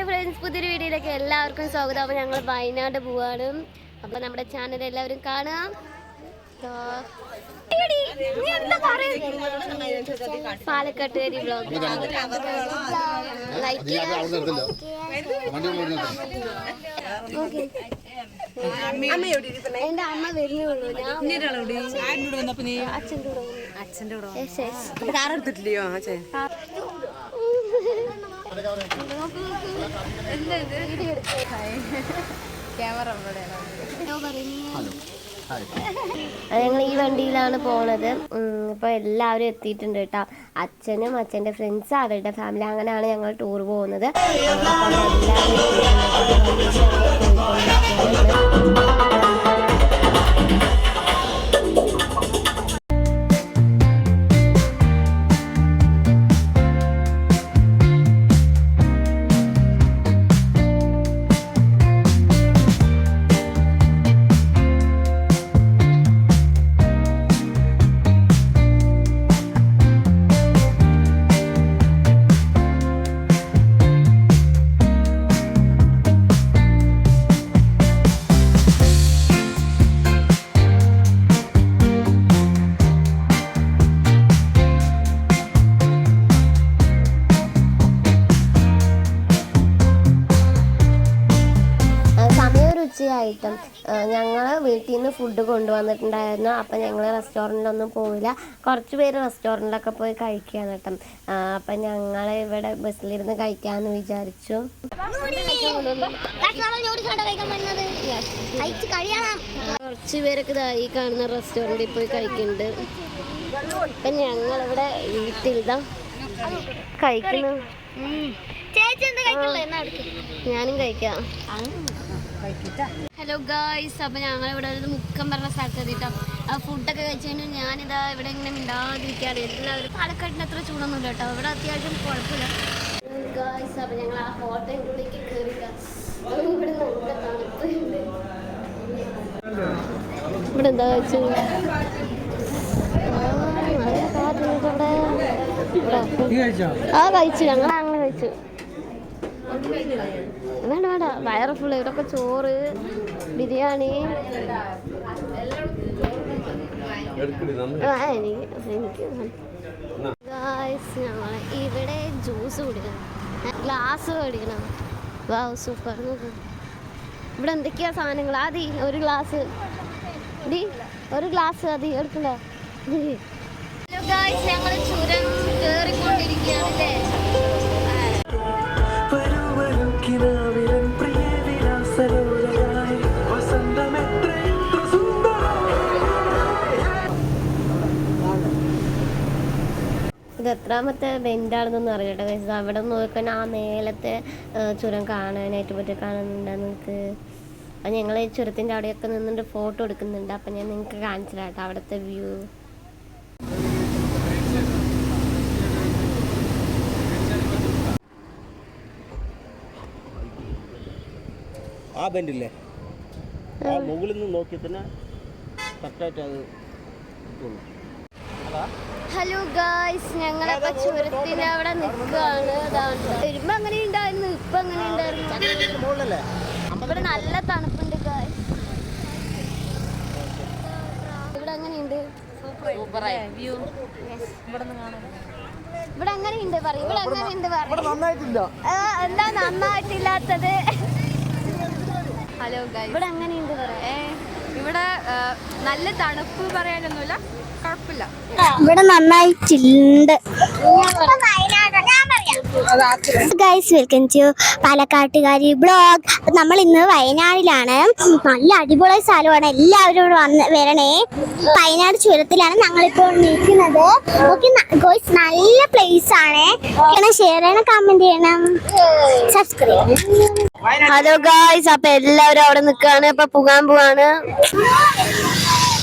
Hello friends പുതിയൊരു വീഡിയോയിലേക്ക് എല്ലാവർക്കും സ്വാഗതം. അപ്പോൾ ഞങ്ങൾ വയനാട് പോവാണ്. അപ്പോൾ നമ്മുടെ ചാനൽ എല്ലാവരും കാണാം. ദാ. നീ എന്താ പറയുന്നത്? പാലക്കാട്ടുകാരി ബ്ലോഗ് ലൈക്ക് എന്റെ അമ്മ വരുന്നുള്ളൂ ഞാൻ അച്ഛന്റെ കൂടെ അച്ഛന്റെ കൂടെ എടുത്തിട്ടില്ലയോ അച്ഛൻ? ഞങ്ങൾ ഈ വണ്ടിയിലാണ് പോണത്. ഇപ്പൊ എല്ലാവരും എത്തിയിട്ടുണ്ട് കേട്ടോ. അച്ഛനും അച്ഛന്റെ ഫ്രണ്ട്സ് അവരുടെ ഫാമിലി അങ്ങനെയാണ് ഞങ്ങൾ ടൂർ പോകുന്നത്. ഞങ്ങൾ വീട്ടിൽ നിന്ന് ഫുഡ് കൊണ്ടുവന്നിട്ടുണ്ടായിരുന്നു. അപ്പം ഞങ്ങൾ റെസ്റ്റോറന്റിലൊന്നും പോവില്ല. കുറച്ച് പേര് റെസ്റ്റോറന്റിലൊക്കെ പോയി കഴിക്കുകയാണ് കേട്ടോ. അപ്പം ഞങ്ങൾ ഇവിടെ ബസ്സിലിരുന്ന് കഴിക്കാമെന്ന് വിചാരിച്ചു. കുറച്ച് പേരൊക്കെ ഇതായി കാണുന്ന റെസ്റ്റോറന്റിൽ പോയി കഴിക്കുന്നുണ്ട് അപ്പം ഞങ്ങളിവിടെ വീട്ടിലിതാ കഴിക്കുന്നു. ഞാനും കഴിക്കാം. ഹലോ ഗായ്സ് അപ്പൊ ഞങ്ങൾ ഇവിടെ ഒരു മുക്കം പറഞ്ഞ സ്ഥലത്ത് എത്തിട്ടോ ആ ഫുഡൊക്കെ കഴിച്ചതിന് ഞാനിതാ ഇവിടെ ഇങ്ങനെ മിണ്ടാതിരിക്കാണ് എല്ലാവരും പാലക്കാട്ടിന് അത്ര ചൂടൊന്നുമില്ല കേട്ടോ ഇവിടെ അത്യാവശ്യം കുഴപ്പമില്ല. ഗായ്സ് അപ്പൊ ഞങ്ങൾ ആ ഹോട്ടലിന്റെ ഉള്ളിലേക്ക് ഇവിടെ നല്ല തണുപ്പുണ്ട് ഇവിടെ എന്താ വെച്ചു ആ കഴിച്ചു. ഞങ്ങൾ അങ്ങനെ കഴിച്ചു. വേണ്ട വേണ്ട. വയറ് ഫുള്ള് ഇവിടൊക്കെ ചോറ് ബിരിയാണി. എനിക്ക് ഞങ്ങൾ ഇവിടെ ജ്യൂസ് കുടിക്കണം. ഗ്ലാസ് മേടിക്കണം. വാവ് സൂപ്പർ ഇവിടെ എന്തൊക്കെയാ സാധനങ്ങൾ അതി ഒരു ഗ്ലാസ് ഡി ഒരു ഗ്ലാസ് അതി എടുക്കണ്ട ഞങ്ങൾ ചുരം കയറിക്കൊണ്ടിരിക്കുകയാണല്ലേ ഇത് എത്രാമത്തെ ബെൻഡാണെന്നൊന്നും അറിയട്ടെ ഗൈസ് അവിടെ നോക്കാൻ ആ മേലത്തെ ചുരം കാണാനായിട്ട് പറ്റി കാണുന്നുണ്ട് നിങ്ങൾക്ക് അപ്പം ഞങ്ങൾ ഈ ചുരത്തിന്റെ അവിടെയൊക്കെ നിന്നിട്ട് ഫോട്ടോ എടുക്കുന്നുണ്ട്. അപ്പം ഞാൻ നിങ്ങൾക്ക് കാണിച്ചു കേട്ടോ അവിടുത്തെ വ്യൂ ആ ബെൻഡില്ലേ? ആ മുകളിൽ നിന്ന് നോക്കി തന്നെ കറക്റ്റായിട്ട് അത് കിട്ടുള്ളൂ. ഹലോ ഗായ്സ് ഞങ്ങളപ്പോ ചുരത്തിന് അവിടെ നിൽക്കുകയാണ്. വരുമ്പോ അങ്ങനെ ഉണ്ടായിരുന്നു ഇപ്പൊ അങ്ങനെ ഉണ്ടായിരുന്നു. ഇവിടെ നല്ല തണുപ്പുണ്ട് ഗായ്സ് ഇവിടെ അങ്ങനെയുണ്ട്. വ്യൂ ഇവിടെ അങ്ങനെയുണ്ട് പറയും. ഇവിടെ അങ്ങനെയുണ്ട് എന്താ നന്നായിട്ടില്ലാത്തത്? ഹലോ ഗായ് ഇവിടെ അങ്ങനെയുണ്ട് പറയാ. ഇവിടെ നല്ല തണുപ്പ് പറയാനൊന്നുമില്ല. ഇവിടെ നന്നായിട്ടുണ്ട്. ഗൈസ് വെൽക്കം ടു പാലക്കാട്ടുകാരി ബ്ലോഗ് നമ്മൾ ഇന്ന് വയനാടിലാണ്. നല്ല അടിപൊളി സ്ഥലമാണ്. എല്ലാവരും ഇവിടെ വന്ന് വരണേ. വയനാട് ചുരത്തിലാണ് ഞങ്ങളിപ്പോൾ നിൽക്കുന്നത്. ഓക്കെ ഗോയ്സ് നല്ല പ്ലേസ് ആണ്. ഷെയർ ചെയ്യണം കമന്റ് ചെയ്യണം. സബ്സ്ക്രൈബ് ഹലോ ഗായ്സ് അപ്പൊ എല്ലാവരും അവിടെ നിൽക്കുകയാണ്. അപ്പൊ പോകാൻ പോവാണ്.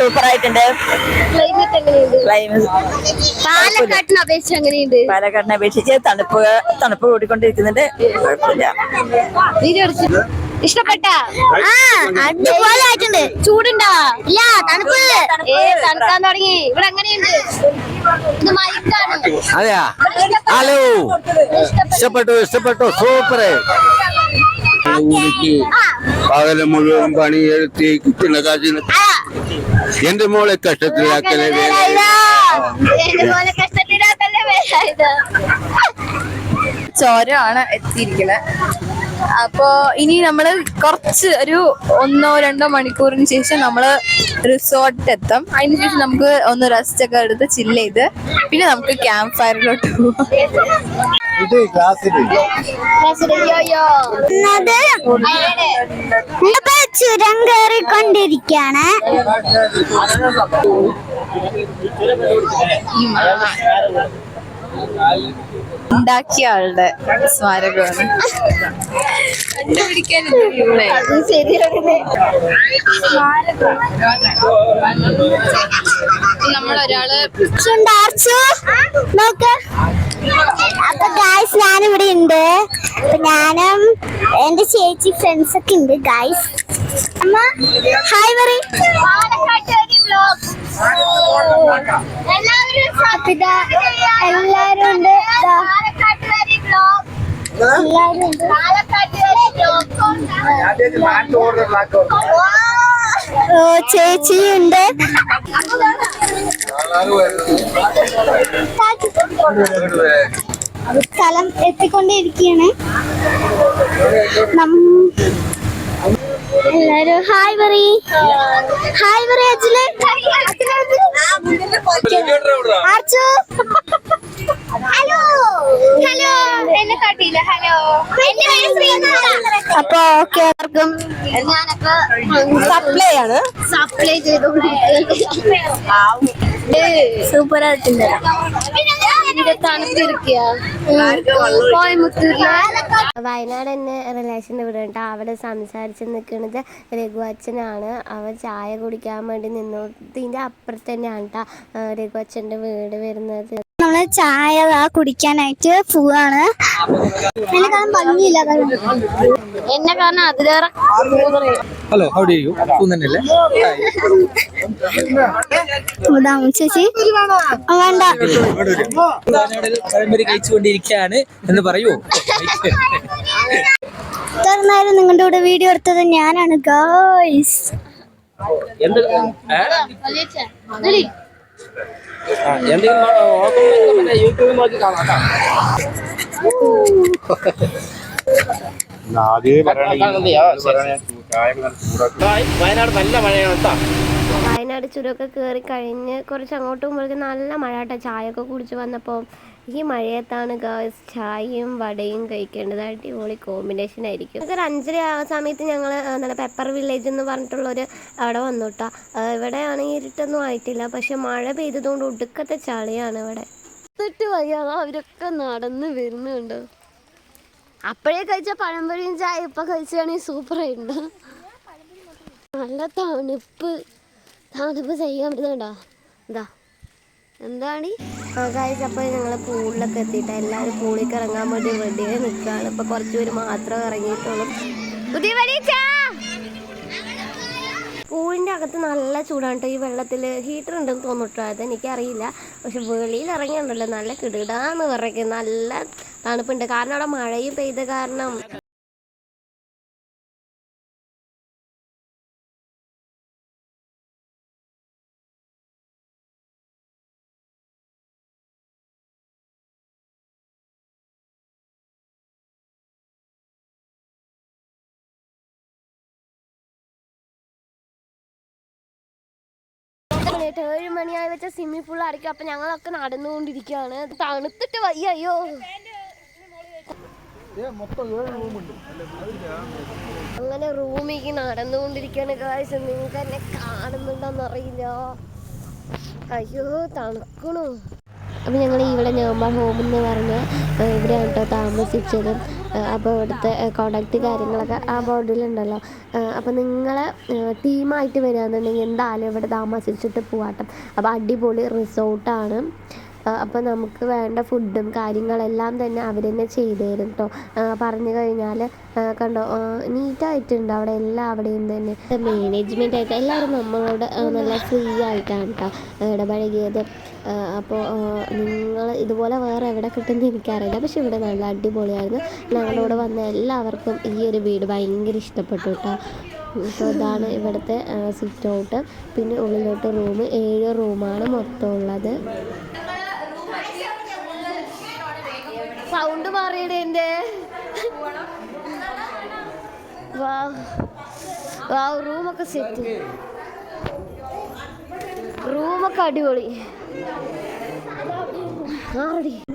എങ്ങനെയുണ്ട്? ആയിട്ടുണ്ട് പാലക്കാട്ടിനെ അപേക്ഷിച്ച് എങ്ങനെയുണ്ട്? പാലക്കാടിനെ അപേക്ഷിച്ച് തണുപ്പ് തണുപ്പ് കൂടിക്കൊണ്ടിരിക്കുന്നുണ്ട്. കുഴപ്പമില്ല. ഇഷ്ടപ്പെട്ട? ആ അടിപൊളി. ആയിട്ടുണ്ട് ചൂടുണ്ടോ? ഇല്ല തണുപ്പ് ഏ തണുക്കാൻ തുടങ്ങി. ഇവിടെ എങ്ങനെയുണ്ട്? ഇത് മൈക്കാണ്. അതെയാ? ഹലോ. ഇഷ്ടപ്പെട്ടു. ഇഷ്ടപ്പെട്ടു സൂപ്പർ പകൽ മുഴുവൻ പണിയെടുത്തി കിട്ടുന്ന കാശിന് എന്റെ മോളെ കഷ്ടത്തിലാക്കലേ ചോരമാണ് എത്തിയിരിക്കുന്നത് അപ്പോ ഇനി നമ്മൾ കുറച്ച് ഒരു ഒന്നോ രണ്ടോ മണിക്കൂറിന് ശേഷം നമ്മൾ റിസോർട്ട് എത്തും അതിന് ശേഷം നമുക്ക് ഒന്ന് റെസ്റ്റ് ഒക്കെ എടുത്ത് ചില്ല് ചെയ്ത് പിന്നെ നമുക്ക് ക്യാമ്പ് ഫയറിലോട്ട് പോവാം. ഇപ്പൊ ചുരം കയറിക്കൊണ്ടിരിക്കാണ്. ഉണ്ടാക്കിയ ആളുടെ സ്മാരകമാണ്. നമ്മളൊരാൾ നോക്ക്. അപ്പൊ ഗായ്സ് ഞാനിവിടെ ഉണ്ട്. അപ്പൊ ഞാനും എന്റെ ചേച്ചി ഫ്രണ്ട്സ് ഒക്കെ ഉണ്ട് ഗായ്സ് അമ്മ ഹായ് പറ അപ്പൊ ഇതാ എല്ലാരും ഉണ്ട്. ഇതാ. എല്ലാരും ഉണ്ട്. ഓ ചേച്ചിയുണ്ട് സ്ഥലം എത്തിക്കൊണ്ടിരിക്കുകയാണ്. എല്ലാരും ഹായ് പറി ഹായ് പറ അജിലെ ഹലോ. ഹലോ. എന്നെ കാട്ടിയില്ല. ഹലോ. എന്റെ പേര് ശ്രീനാഥ അപ്പൊ ഓക്കെ എല്ലാവർക്കും ഞാനൊക്കെ സപ്ലൈ ആണ്. സപ്ലൈ ചെയ്തോണ്ടിരിക്കുന്നത് സൂപ്പർ ആയിട്ടുണ്ട് തണുത്തിരിക്കുക കോയമുത്തൂരിൽ വയനാട് എന്നെ റിലേഷൻ ഇവിടെ ഉണ്ട് അവിടെ സംസാരിച്ച് നിൽക്കുന്നത് രഘുവച്ചനാണ്. അവൻ ചായ കുടിക്കാൻ വേണ്ടി നിന്നതിന്റെ അപ്പുറത്ത് തന്നെയാണ് കേട്ടോ രഘുവച്ചന്റെ വീട് വരുന്നത്. നമ്മൾ ചായ കുടിക്കാനായിട്ട് പോവാണ്. എന്നെ കാണാൻ ഭംഗിയില്ല എന്നെ കാരണം അതിലേറെ ഹലോ അവിടെ പൂന്നല്ലേ ഇതാ ചേച്ചി ആ, വേണ്ട. കഴിച്ചുകൊണ്ടിരിക്കുകയാണ് എന്ന് പറയൂ ഇത്രനേരം നിങ്ങളുടെ കൂടെ വീഡിയോ എടുത്തത് ഞാനാണ് ഗോയ്സ് എന്ത്? യൂട്യൂബിൽ വയനാട് നല്ല ചുരമൊക്കെ കയറി കഴിഞ്ഞ് കുറച്ച് അങ്ങോട്ട് നല്ല മഴ കേട്ടോ ഒക്കെ കുടിച്ച് വന്നപ്പോൾ ഈ മഴയത്താണ് ഗേൾസ് ചായയും വടയും കഴിക്കേണ്ടത്. അടിപൊളി കോമ്പിനേഷൻ ആയിരിക്കും. ഒരു അഞ്ചര ആ സമയത്ത് ഞങ്ങൾ നല്ല പെപ്പർ വില്ലേജ് എന്ന് പറഞ്ഞിട്ടുള്ളൊരു അവിടെ വന്നു കേട്ടോ ഇവിടെ ആണെങ്കിൽ ഇരുട്ടൊന്നും ആയിട്ടില്ല. പക്ഷെ മഴ പെയ്തതുകൊണ്ട് ഒടുക്കത്തെ ചളിയാണ് ഇവിടെ. എന്നിട്ട് വയ്യാതെ അവരൊക്കെ നടന്ന് വരുന്നുണ്ട്. അപ്പോഴേ കഴിച്ച പഴംപൊരിയും ചായ ഇപ്പം കഴിച്ചാണെങ്കിൽ സൂപ്പറായിട്ടുണ്ട് നല്ല തണുപ്പ്. തണുപ്പ് ചെയ്യാൻ പറ്റുന്നുണ്ടോ? എന്താ എന്താണ്? കാഴ്ച അപ്പോൾ ഞങ്ങൾ പൂളിലൊക്കെ എത്തിയിട്ട് എല്ലാവരും പൂളിലേക്ക് ഇറങ്ങാൻ വേണ്ടി റെഡിയായി നിൽക്കുകയാണ് ഇപ്പോൾ കുറച്ച് പേര് മാത്രമേ ഇറങ്ങിയിട്ടുള്ളൂ. പുതിയ പൂളിന്റെ അകത്ത് നല്ല ചൂടാണ് കേട്ടോ ഈ വെള്ളത്തിൽ ഹീറ്റർ ഉണ്ടെന്ന് തോന്നിട്ടോ? അത് എനിക്കറിയില്ല പക്ഷെ വെളിയിൽ ഇറങ്ങിയുണ്ടല്ലോ നല്ല കിടുകിടാന്ന് പറയും നല്ല തണുപ്പുണ്ട്. കാരണം അവിടെ മഴയും പെയ്ത കാരണം. മണിയായിട്ട് ഏഴ് മണിയായി വെച്ച സ്വിമ്മിംഗ് പൂൾ അടയ്ക്കും അപ്പൊ ഞങ്ങളൊക്കെ നടന്നുകൊണ്ടിരിക്കുകയാണ്. തണുത്തിട്ട് വയ്യ അയ്യോ. അങ്ങനെ റൂമിലേക്ക് നടന്നുകൊണ്ടിരിക്കുകയാണ് കാഴ്ച നിങ്ങൾക്ക് എന്നെ കാണുന്നുണ്ടോന്നറിയില്ല. അയ്യോ തണുക്കണു. അപ്പം ഞങ്ങൾ ഇവിടെ ഞമ്മ ഹോം എന്ന് പറഞ്ഞ ഇവിടെയാണ് കേട്ടോ താമസിച്ചത് അപ്പോൾ ഇവിടുത്തെ കോണ്ടാക്ട് കാര്യങ്ങളൊക്കെ ആ ബോർഡിലുണ്ടല്ലോ അപ്പോൾ നിങ്ങൾ ടീമായിട്ട് വരികയെന്നുണ്ടെങ്കിൽ എന്തായാലും ഇവിടെ താമസിച്ചിട്ട് പോവാട്ടം. അപ്പോൾ അടിപൊളി റിസോർട്ടാണ് അപ്പോൾ നമുക്ക് വേണ്ട ഫുഡും കാര്യങ്ങളെല്ലാം തന്നെ അവർ തന്നെ ചെയ്തു തരും കേട്ടോ പറഞ്ഞു കഴിഞ്ഞാൽ കണ്ടോ നീറ്റായിട്ടുണ്ട് അവിടെ എല്ലാം അവിടെയും തന്നെ മാനേജ്മെന്റ് ആയിട്ട് എല്ലാവരും നമ്മളോട് നല്ല ഫ്രീ ആയിട്ടാണ് കേട്ടോ ഇടപഴകിയത്. അപ്പോൾ നിങ്ങൾ ഇതുപോലെ വേറെ എവിടെ കിട്ടുമെന്ന് എനിക്കറിയില്ല. പക്ഷെ ഇവിടെ നല്ല അടിപൊളിയായിരുന്നു. ഞങ്ങളോട് വന്ന എല്ലാവർക്കും ഈ ഒരു വീട് ഭയങ്കര ഇഷ്ടപ്പെട്ടു കേട്ടോ അപ്പോൾ ഇതാണ് ഇവിടുത്തെ സിറ്റ് ഔട്ട് പിന്നെ ഉള്ളിലോട്ട് റൂം ഏഴ് റൂമാണ് മൊത്തം ഉള്ളത്. സൗണ്ട് മാറിയത് എന്റെ. റൂമൊക്കെ സെറ്റ് റൂമൊക്കെ അടിപൊളി.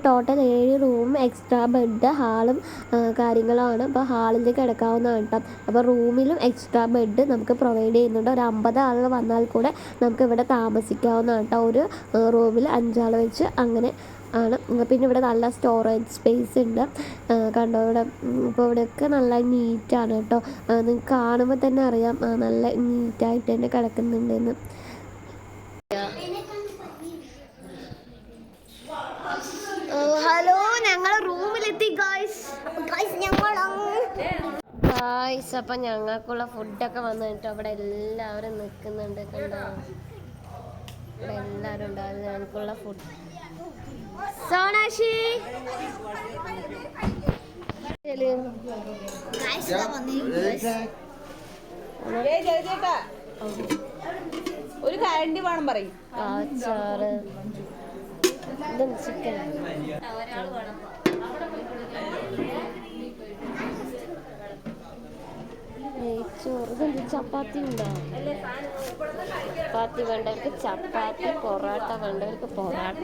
ടോട്ടൽ ഏഴ് റൂം എക്സ്ട്രാ ബെഡ് ഹാളും കാര്യങ്ങളാണ്. അപ്പോൾ ഹാളിൽ കിടക്കാവുന്നതാണ് കേട്ടോ. അപ്പോൾ റൂമിലും എക്സ്ട്രാ ബെഡ് നമുക്ക് പ്രൊവൈഡ് ചെയ്യുന്നുണ്ട്. ഒരു അമ്പത് ആളുകൾ വന്നാൽ കൂടെ നമുക്ക് ഇവിടെ താമസിക്കാവുന്നതാണ് കേട്ടോ. ഒരു റൂമിൽ അഞ്ചാൾ വെച്ച് അങ്ങനെ ആണ്. പിന്നെ ഇവിടെ നല്ല സ്റ്റോറേജ് സ്പേസ് ഉണ്ട്. കണ്ടോ ഇവിടെ ഇപ്പോൾ ഇവിടെയൊക്കെ നല്ല നീറ്റാണ് കേട്ടോ. നിങ്ങൾക്ക് കാണുമ്പോൾ തന്നെ അറിയാം. നല്ല നീറ്റായിട്ട് തന്നെ കിടക്കുന്നുണ്ടെന്ന്. ഹലോ ഞങ്ങൾ റൂമിലെത്തി ഗായ്സ് ഗായ്സ് അപ്പം ഞങ്ങൾക്കുള്ള ഫുഡൊക്കെ വന്നു കേട്ടോ. അവിടെ എല്ലാവരും നിൽക്കുന്നുണ്ട് കണ്ടോ? ഇവിടെ എല്ലാവരും ഉണ്ടാവും ഞങ്ങൾക്കുള്ള ഫുഡ് സോനാശി ഒരു കരണ്ടി വേണം പറയും. അച്ചാറ്. ഇതെന്ത് ചിക്കൻ നെയ്ച്ചോറ് ഇതെന്ത് ചപ്പാത്തി ഉണ്ടോ ചപ്പാത്തി വേണ്ടവർക്ക് ചപ്പാത്തി പൊറോട്ട വേണ്ടവർക്ക് പൊറോട്ട.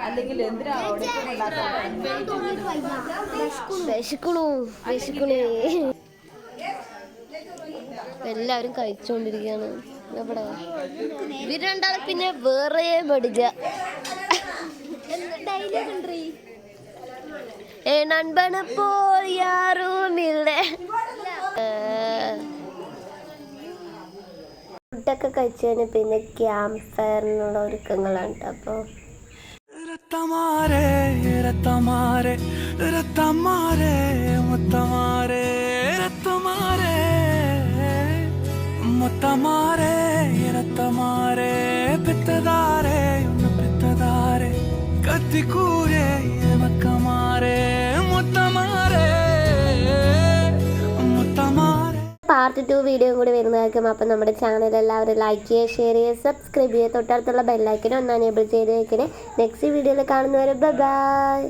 അല്ലെങ്കിൽ കഴിച്ചോണ്ടിരിക്കാണ് വിശക്കണു. എല്ലാവരും കഴിച്ചുകൊണ്ടിരിക്കുകയാണ് എവിടെ ഇവരുണ്ടാകും പിന്നെ വേറെ പഠിക്ക என் அன்பன போல் யாரும் இல்லை ഫുഡൊക്കെ കഴിച്ചതിന് പിന്നെ ക്യാമ്പ് ഫയർ എന്നുള്ള ഒരുക്കങ്ങളാണ് അപ്പോ. അപ്പോൾ പിത്തതാരെ പിത്തതാരെ. കത്തിക്കൂ പാർട്ട് ടു വീഡിയോ കൂടി വരുന്നതായിരിക്കും അപ്പം നമ്മുടെ ചാനൽ എല്ലാവരും ലൈക്ക് ചെയ്യുക ഷെയർ ചെയ്യുക സബ്സ്ക്രൈബ് ചെയ്യുക. തൊട്ടടുത്തുള്ള ബെല്ലൈക്കനും ഒന്ന് അനേബിൾ ചെയ്ത് വെക്കണേ. നെക്സ്റ്റ് വീഡിയോയിൽ കാണുന്നവരെ ബൈ